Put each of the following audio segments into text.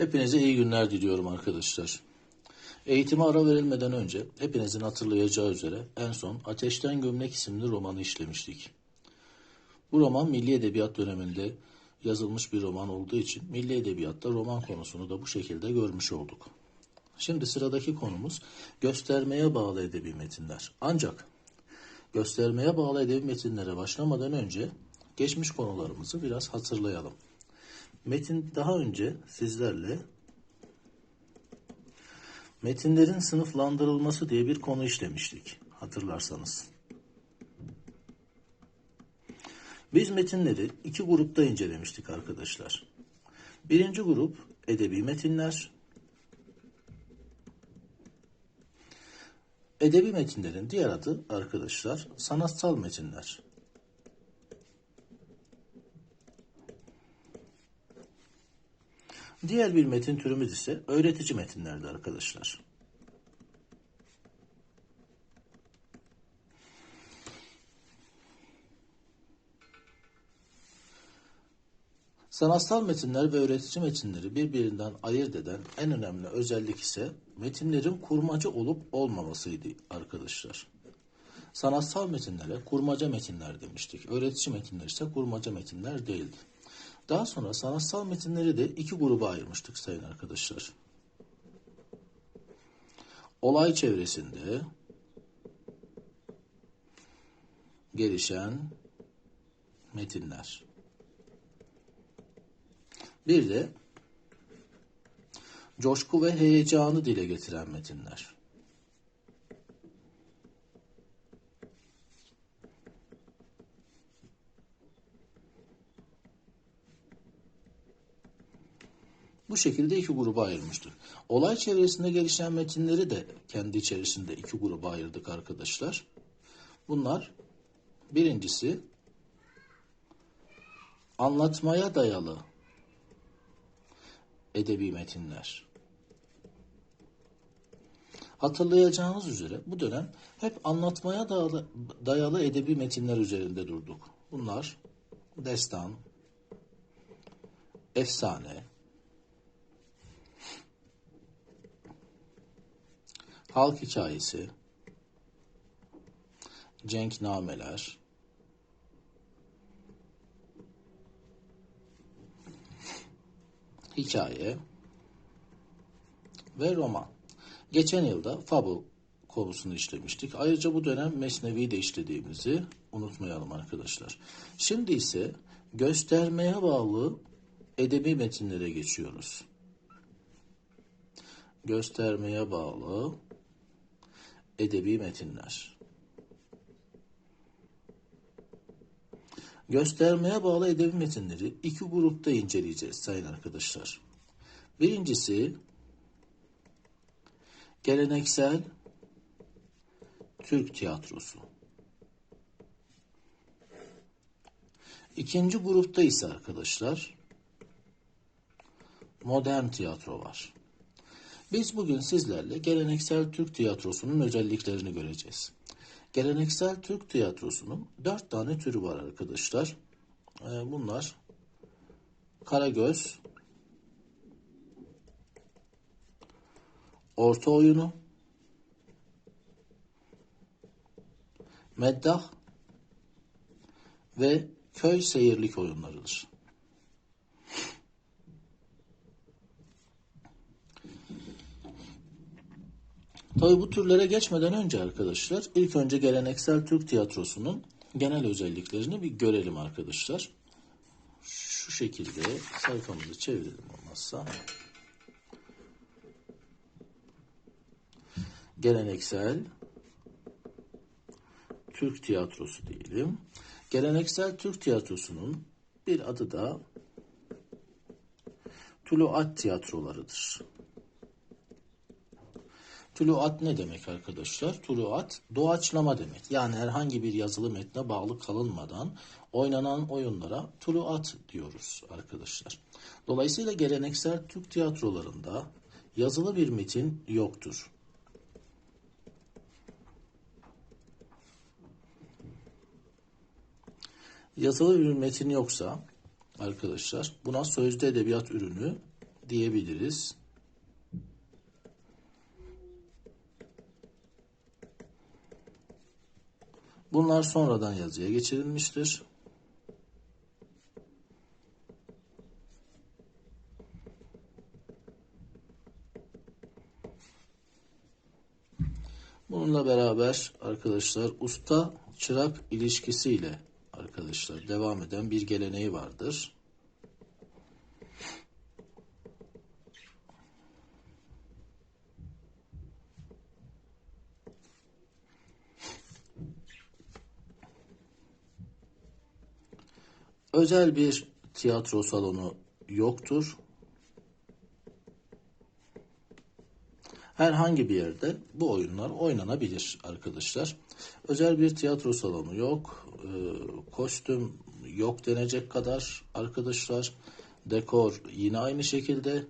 Hepinize iyi günler diliyorum arkadaşlar. Eğitime ara verilmeden önce hepinizin hatırlayacağı üzere en son Ateşten Gömlek isimli romanı işlemiştik. Bu roman Milli Edebiyat döneminde yazılmış bir roman olduğu için Milli Edebiyat'ta roman konusunu da bu şekilde görmüş olduk. Şimdi sıradaki konumuz göstermeye bağlı edebi metinler. Ancak göstermeye bağlı edebi metinlere başlamadan önce geçmiş konularımızı biraz hatırlayalım. Metin daha önce sizlerle metinlerin sınıflandırılması diye bir konu işlemiştik hatırlarsanız. Biz metinleri iki grupta incelemiştik arkadaşlar. Birinci grup edebi metinler. Edebi metinlerin diğer adı arkadaşlar sanatsal metinler. Diğer bir metin türümüz ise öğretici metinlerdi arkadaşlar. Sanatsal metinler ve öğretici metinleri birbirinden ayırt eden en önemli özellik ise metinlerin kurmaca olup olmamasıydı arkadaşlar. Sanatsal metinlere kurmaca metinler demiştik. Öğretici metinler ise kurmaca metinler değildi. Daha sonra sanatsal metinleri de iki gruba ayırmıştık sayın arkadaşlar. Olay çevresinde gelişen metinler. Bir de coşku ve heyecanı dile getiren metinler. Bu şekilde iki gruba ayırmıştık. Olay çevresinde gelişen metinleri de kendi içerisinde iki gruba ayırdık arkadaşlar. Bunlar birincisi anlatmaya dayalı edebi metinler. Hatırlayacağınız üzere bu dönem hep anlatmaya dayalı, dayalı edebi metinler üzerinde durduk. Bunlar destan, efsane, halk hikayesi, cenknameler, hikaye ve roman. Geçen yılda fabul konusunu işlemiştik. Ayrıca bu dönem Mesnevi de işlediğimizi unutmayalım arkadaşlar. Şimdi ise göstermeye bağlı edebi metinlere geçiyoruz. Göstermeye bağlı edebi metinler. Göstermeye bağlı edebi metinleri iki grupta inceleyeceğiz sayın arkadaşlar. Birincisi geleneksel Türk tiyatrosu. İkinci grupta ise arkadaşlar modern tiyatro var. Biz bugün sizlerle geleneksel Türk tiyatrosunun özelliklerini göreceğiz. Geleneksel Türk tiyatrosunun dört tane türü var arkadaşlar. Ee, bunlar Karagöz, Orta oyunu, Meddah ve köy seyirlik oyunlarıdır. Tabi bu türlere geçmeden önce arkadaşlar ilk önce geleneksel Türk tiyatrosunun genel özelliklerini bir görelim arkadaşlar. Şu şekilde sayfamızı çevirelim olmazsa. Geleneksel Türk tiyatrosu diyelim. Geleneksel Türk tiyatrosunun bir adı da Tuluat tiyatrolarıdır. Tuluat ne demek arkadaşlar? Tuluat doğaçlama demek. Yani herhangi bir yazılı metne bağlı kalınmadan oynanan oyunlara tuluat diyoruz arkadaşlar. Dolayısıyla geleneksel Türk tiyatrolarında yazılı bir metin yoktur. Yazılı bir metin yoksa arkadaşlar buna sözlü edebiyat ürünü diyebiliriz. Bunlar sonradan yazıya geçirilmiştir. Bununla beraber arkadaşlar usta çırak ilişkisiyle arkadaşlar devam eden bir geleneği vardır. Özel bir tiyatro salonu yoktur. Herhangi bir yerde bu oyunlar oynanabilir arkadaşlar. Özel bir tiyatro salonu yok. Ee, kostüm yok denecek kadar arkadaşlar. Dekor yine aynı şekilde.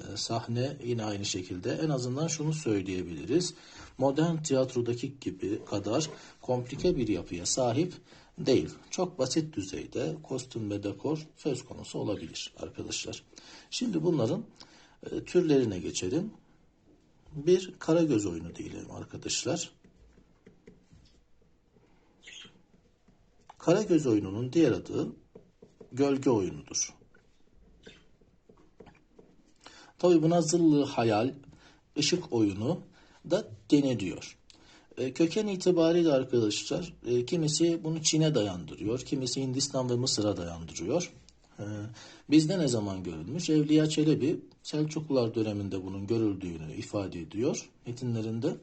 Ee, sahne yine aynı şekilde. En azından şunu söyleyebiliriz. Modern tiyatrodaki gibi kadar komplike bir yapıya sahip değil. Çok basit düzeyde kostüm ve dekor söz konusu olabilir arkadaşlar. Şimdi bunların e, türlerine geçelim. Bir karagöz oyunu diyelim arkadaşlar. Karagöz oyununun diğer adı gölge oyunudur. Tabi buna zıllı hayal, ışık oyunu da deniliyor. E, köken itibariyle arkadaşlar e, kimisi bunu Çin'e dayandırıyor, kimisi Hindistan ve Mısır'a dayandırıyor. E, bizde ne zaman görülmüş? Evliya Çelebi Selçuklular döneminde bunun görüldüğünü ifade ediyor metinlerinde.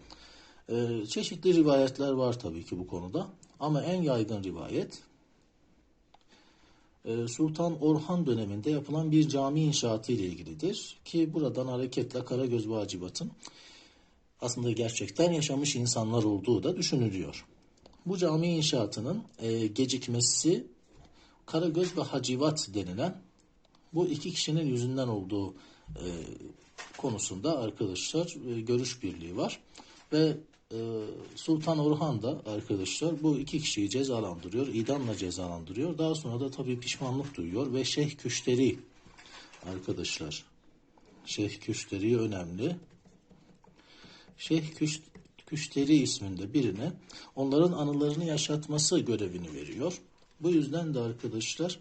Çeşitli rivayetler var tabii ki bu konuda ama en yaygın rivayet Sultan Orhan döneminde yapılan bir cami inşaatı ile ilgilidir ki buradan hareketle Karagöz ve Hacivat'ın aslında gerçekten yaşamış insanlar olduğu da düşünülüyor. Bu cami inşaatının e, gecikmesi Karagöz ve Hacivat denilen bu iki kişinin yüzünden olduğu e, konusunda arkadaşlar e, görüş birliği var. Ve e, Sultan Orhan da arkadaşlar bu iki kişiyi cezalandırıyor, idamla cezalandırıyor. Daha sonra da tabii pişmanlık duyuyor ve Şeyh Küşteri arkadaşlar. Şeyh Küşteri önemli. Şeyh Küş, Küşteri isminde birine onların anılarını yaşatması görevini veriyor. Bu yüzden de arkadaşlar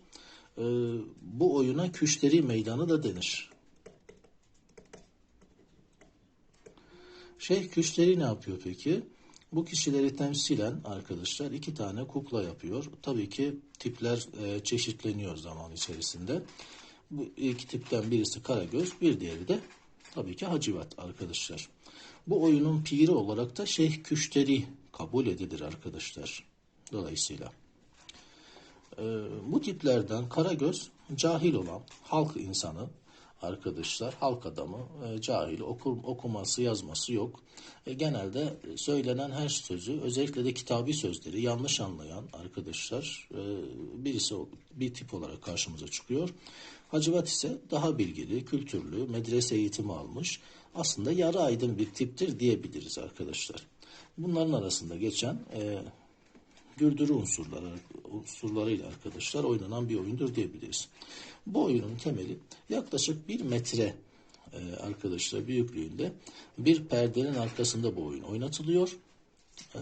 e, bu oyuna Küşteri Meydanı da denir. Şeyh Küşteri ne yapıyor peki? Bu kişileri temsilen arkadaşlar iki tane kukla yapıyor. Tabii ki tipler e, çeşitleniyor zaman içerisinde. Bu iki tipten birisi Karagöz, bir diğeri de tabii ki Hacivat arkadaşlar. Bu oyunun piri olarak da Şeyh Küşteri kabul edilir arkadaşlar. Dolayısıyla. E, bu tiplerden Karagöz cahil olan halk insanı arkadaşlar, halk adamı, e, cahil, okur, okuması, yazması yok. E, genelde söylenen her sözü, özellikle de kitabi sözleri yanlış anlayan arkadaşlar e, birisi bir tip olarak karşımıza çıkıyor. Hacivat ise daha bilgili, kültürlü, medrese eğitimi almış, aslında yarı aydın bir tiptir diyebiliriz arkadaşlar. Bunların arasında geçen e, güldürü unsurları, unsurlarıyla arkadaşlar oynanan bir oyundur diyebiliriz. Bu oyunun temeli yaklaşık bir metre e, arkadaşlar büyüklüğünde bir perdenin arkasında bu oyun oynatılıyor. E,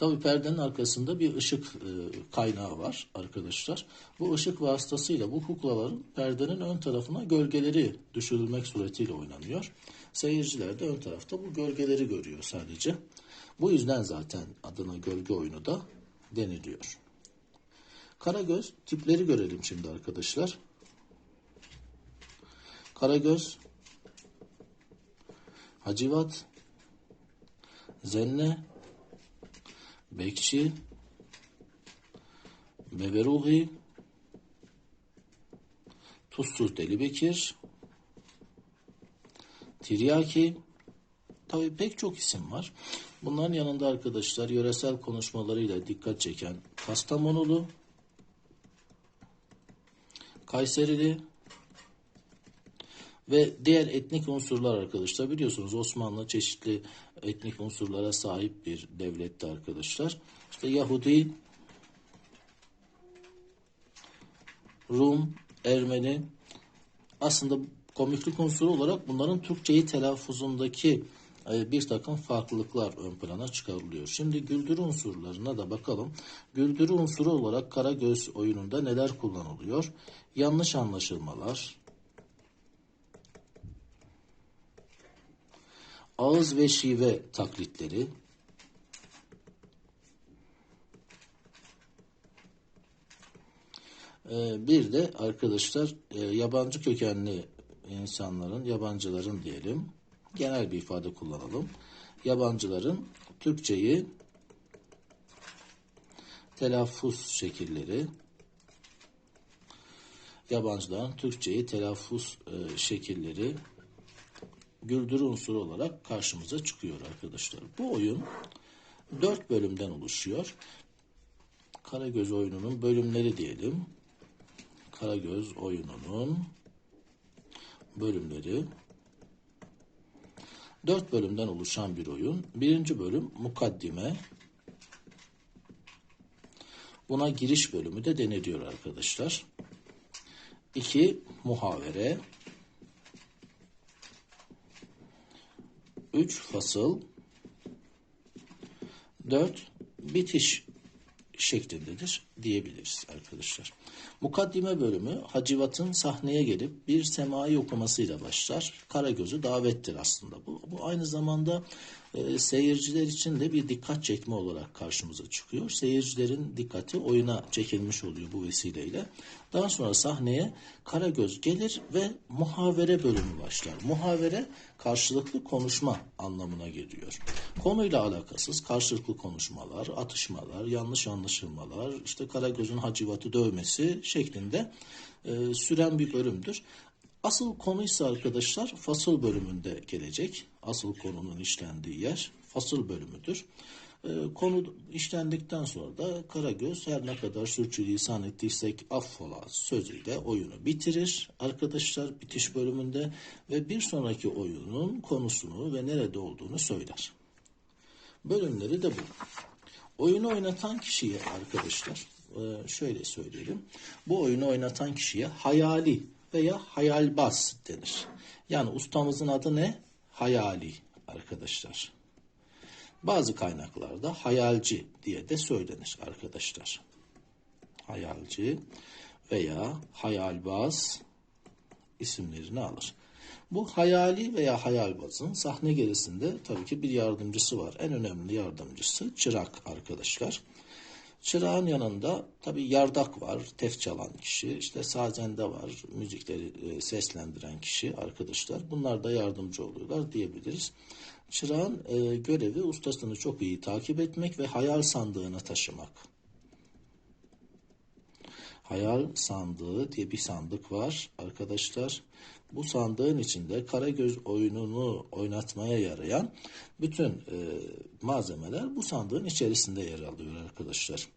Tabi perdenin arkasında bir ışık e, kaynağı var arkadaşlar. Bu ışık vasıtasıyla bu kuklaların perdenin ön tarafına gölgeleri düşürülmek suretiyle oynanıyor. Seyirciler de ön tarafta bu gölgeleri görüyor sadece. Bu yüzden zaten adına gölge oyunu da deniliyor. Karagöz tipleri görelim şimdi arkadaşlar. Karagöz, Hacivat, Zenne, Bekçi, Beberuhi, Tuzsuz Deli Bekir, Tiryaki, tabi pek çok isim var. Bunların yanında arkadaşlar yöresel konuşmalarıyla dikkat çeken Kastamonulu, Kayserili ve diğer etnik unsurlar arkadaşlar. Biliyorsunuz Osmanlı çeşitli etnik unsurlara sahip bir devletti arkadaşlar. İşte Yahudi, Rum, Ermeni, Aslında komiklik unsuru olarak bunların Türkçeyi telaffuzundaki e, bir takım farklılıklar ön plana çıkarılıyor. Şimdi güldürü unsurlarına da bakalım. Güldürü unsuru olarak Karagöz oyununda neler kullanılıyor? Yanlış anlaşılmalar, ağız ve şive taklitleri, Ee, Bir de arkadaşlar e, yabancı kökenli insanların, yabancıların diyelim, genel bir ifade kullanalım. Yabancıların Türkçeyi telaffuz şekilleri, yabancıların Türkçeyi telaffuz e, şekilleri güldürü unsuru olarak karşımıza çıkıyor arkadaşlar. Bu oyun dört bölümden oluşuyor. Karagöz oyununun bölümleri diyelim. Karagöz oyununun bölümleri dört bölümden oluşan bir oyun. Birinci bölüm mukaddime. Buna giriş bölümü de deniliyor arkadaşlar. İki muhavere. Üç fasıl. Dört bitiş şeklindedir diyebiliriz arkadaşlar. Mukaddime bölümü Hacivat'ın sahneye gelip bir semai okumasıyla başlar. Karagöz'ü davettir aslında. Bu, bu aynı zamanda e, seyirciler için de bir dikkat çekme olarak karşımıza çıkıyor. Seyircilerin dikkati oyuna çekilmiş oluyor bu vesileyle. Daha sonra sahneye Karagöz gelir ve muhavere bölümü başlar. Muhavere karşılıklı konuşma anlamına geliyor. Konuyla alakasız karşılıklı konuşmalar, atışmalar, yanlış anlaşılmalar, işte Karagöz'ün Hacivat'ı dövmesi şeklinde e, süren bir bölümdür. Asıl konu ise arkadaşlar fasıl bölümünde gelecek. Asıl konunun işlendiği yer fasıl bölümüdür. Ee, konu işlendikten sonra da Karagöz her ne kadar sürçülisan ettiysek affola sözüyle oyunu bitirir. Arkadaşlar bitiş bölümünde ve bir sonraki oyunun konusunu ve nerede olduğunu söyler. Bölümleri de bu. Oyunu oynatan kişiye arkadaşlar e, şöyle söyleyelim. Bu oyunu oynatan kişiye hayali veya hayalbaz denir. Yani ustamızın adı ne? Hayali arkadaşlar. Bazı kaynaklarda hayalci diye de söylenir arkadaşlar. Hayalci veya hayalbaz isimlerini alır. Bu hayali veya hayalbazın sahne gerisinde tabii ki bir yardımcısı var. En önemli yardımcısı çırak arkadaşlar. Çırağın yanında tabii yardak var, tef çalan kişi, işte sazende var, müzikleri e, seslendiren kişi arkadaşlar. Bunlar da yardımcı oluyorlar diyebiliriz. Çırağın e, görevi ustasını çok iyi takip etmek ve hayal sandığına taşımak. Hayal sandığı diye bir sandık var arkadaşlar. Bu sandığın içinde Karagöz oyununu oynatmaya yarayan bütün e, malzemeler bu sandığın içerisinde yer alıyor arkadaşlar.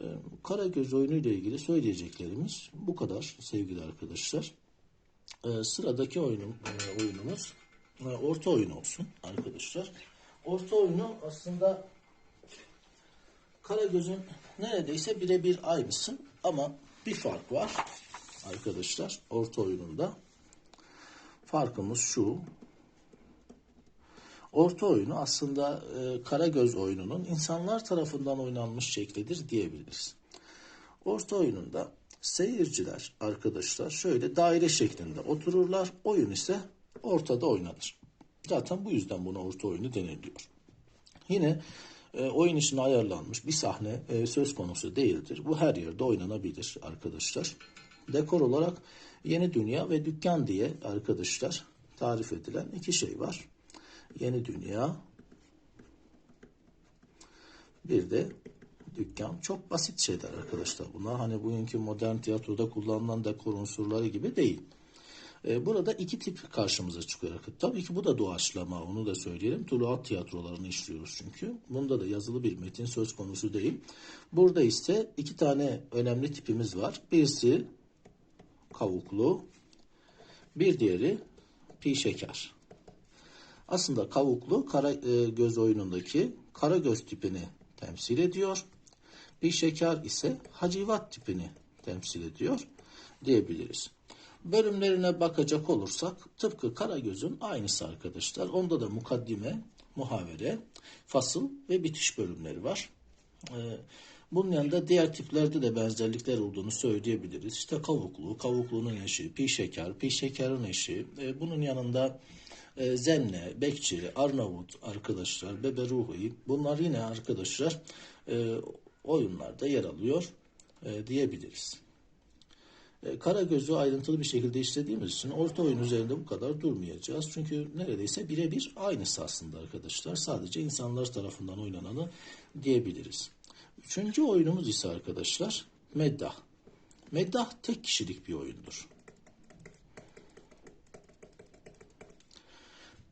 E, Karagöz oyunu ile ilgili söyleyeceklerimiz bu kadar sevgili arkadaşlar. E, sıradaki oyunum, e, oyunumuz e, orta oyun olsun arkadaşlar. Orta oyunu aslında Karagöz'ün neredeyse birebir aynısı ama bir fark var arkadaşlar orta oyununda. Farkımız şu. Orta oyunu aslında e, Karagöz oyununun insanlar tarafından oynanmış şeklidir diyebiliriz. Orta oyununda seyirciler arkadaşlar şöyle daire şeklinde otururlar. Oyun ise ortada oynanır. Zaten bu yüzden buna orta oyunu deniliyor. Yine e, oyun için ayarlanmış bir sahne e, söz konusu değildir. Bu her yerde oynanabilir arkadaşlar. Dekor olarak yeni dünya ve dükkan diye arkadaşlar tarif edilen iki şey var. Yeni dünya bir de dükkan. Çok basit şeyler arkadaşlar. Bunlar hani bugünkü modern tiyatroda kullanılan dekor unsurları gibi değil. Ee, burada iki tip karşımıza çıkıyor. Tabii ki bu da doğaçlama onu da söyleyelim. Tuluat tiyatrolarını işliyoruz çünkü. Bunda da yazılı bir metin söz konusu değil. Burada ise iki tane önemli tipimiz var. Birisi kavuklu, bir diğeri pi şeker. Aslında kavuklu kara e, göz oyunundaki kara göz tipini temsil ediyor. Bir şeker ise hacivat tipini temsil ediyor diyebiliriz. Bölümlerine bakacak olursak tıpkı Karagöz'ün aynısı arkadaşlar. Onda da mukaddime, muhavere, fasıl ve bitiş bölümleri var. Ee, bunun yanında diğer tiplerde de benzerlikler olduğunu söyleyebiliriz. İşte kavuklu, kavukluğunun eşi, pi şeker, pi şekerin eşi. Ee, bunun yanında e, zenne, bekçi, arnavut arkadaşlar, bebe ruhi. Bunlar yine arkadaşlar e, oyunlarda yer alıyor e, diyebiliriz. E, Karagöz'ü ayrıntılı bir şekilde işlediğimiz için orta oyun üzerinde bu kadar durmayacağız. Çünkü neredeyse birebir aynısı aslında arkadaşlar. Sadece insanlar tarafından oynananı diyebiliriz. Üçüncü oyunumuz ise arkadaşlar Meddah. Meddah tek kişilik bir oyundur.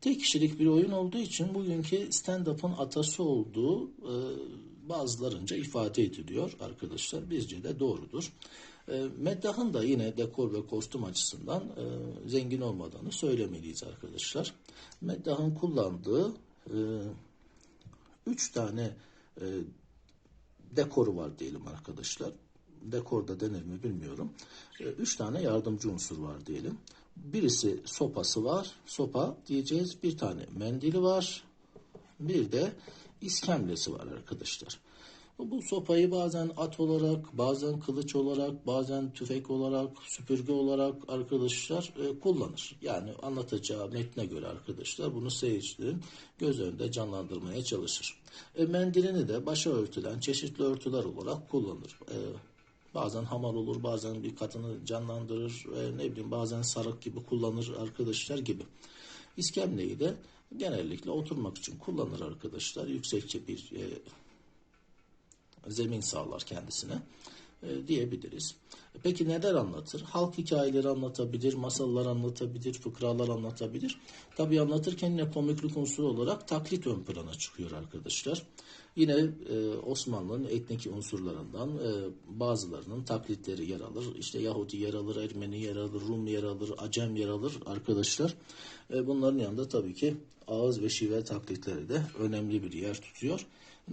Tek kişilik bir oyun olduğu için bugünkü stand-up'ın atası olduğu e, bazılarınca ifade ediliyor arkadaşlar. Bizce de doğrudur. E, Meddah'ın da yine dekor ve kostüm açısından e, zengin olmadığını söylemeliyiz arkadaşlar. Meddah'ın kullandığı e, üç tane e, dekoru var diyelim arkadaşlar. Dekorda denir mi bilmiyorum. E, Üç tane yardımcı unsur var diyelim. Birisi sopası var. Sopa diyeceğiz. Bir tane mendili var. Bir de iskemlesi var arkadaşlar. Bu sopayı bazen at olarak, bazen kılıç olarak, bazen tüfek olarak, süpürge olarak arkadaşlar e, kullanır. Yani anlatacağı metne göre arkadaşlar bunu seyircilerin göz önünde canlandırmaya çalışır. E, mendilini de başa örtülen çeşitli örtüler olarak kullanır. E, bazen hamar olur, bazen bir kadını canlandırır, e, ne bileyim bazen sarık gibi kullanır arkadaşlar gibi. İskemleyi de genellikle oturmak için kullanır arkadaşlar. Yüksekçe bir e, zemin sağlar kendisine e, diyebiliriz. Peki neler anlatır? Halk hikayeleri anlatabilir, masallar anlatabilir, fıkralar anlatabilir. Tabii anlatırken yine komiklik unsuru olarak taklit ön plana çıkıyor arkadaşlar. Yine e, Osmanlı'nın etnik unsurlarından e, bazılarının taklitleri yer alır. İşte Yahudi yer alır, Ermeni yer alır, Rum yer alır, Acem yer alır arkadaşlar. E, bunların yanında tabii ki ağız ve şive taklitleri de önemli bir yer tutuyor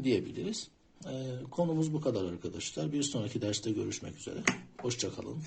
diyebiliriz. Ee, konumuz bu kadar arkadaşlar. Bir sonraki derste görüşmek üzere. Hoşçakalın.